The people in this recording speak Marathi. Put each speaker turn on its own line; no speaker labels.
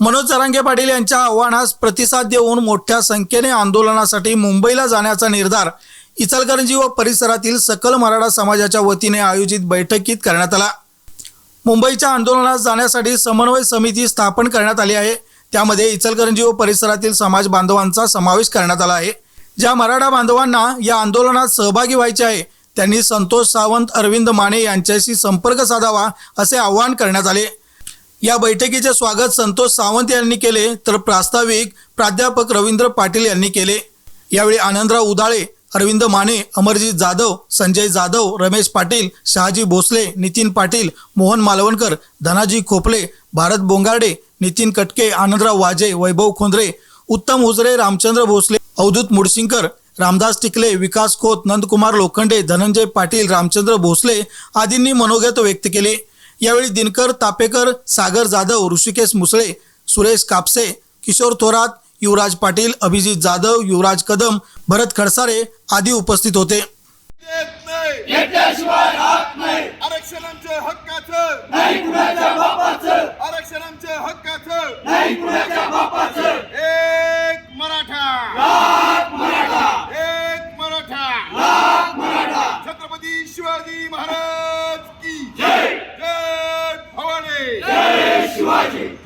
मनोज जरांगे पाटील यांच्या आव्हानास प्रतिसाद देऊन मोठ्या संख्येने आंदोलनासाठी मुंबईला जाण्याचा निर्धार इचलकरंजी व परिसरातील सकल मराठा समाजाच्या वतीने आयोजित बैठकीत करण्यात आला. मुंबईच्या आंदोलनात जाण्यासाठी समन्वय समिती स्थापन करण्यात आली आहे. त्यामध्ये इचलकरंजी व परिसरातील समाज बांधवांचा समावेश करण्यात आला आहे. ज्या मराठा बांधवांना या आंदोलनात सहभागी व्हायचे आहे त्यांनी संतोष सावंत अरविंद माने यांच्याशी संपर्क साधावा असे आवाहन करण्यात आले. या बैठकीचे स्वागत संतोष सावंत यांनी केले तर प्रास्ताविक प्राध्यापक रवींद्र पाटील यांनी केले. यावेळी आनंदराव उदाळे अरविंद माने अमरजीत जाधव संजय जाधव रमेश पाटील शहाजी भोसले नितीन पाटील मोहन मालवणकर धनाजी खोपले भारत बोंगार्डे नितीन कटके आनंदराव वाजे वैभव खोंद्रे उत्तम हुजरे रामचंद्र भोसले अवधूत मुडशिंकर रामदास टिकले विकास खोत नंदकुमार लोखंडे धनंजय पाटील रामचंद्र भोसले आदींनी मनोगत व्यक्त केले. यावेळी दिनकर तापेकर सागर जाधव ऋषिकेश मुसळे सुरेश कापसे किशोर थोरात युवराज पाटील अभिजित जाधव युवराज कदम भरत खडसारे आदी उपस्थित होते.
जय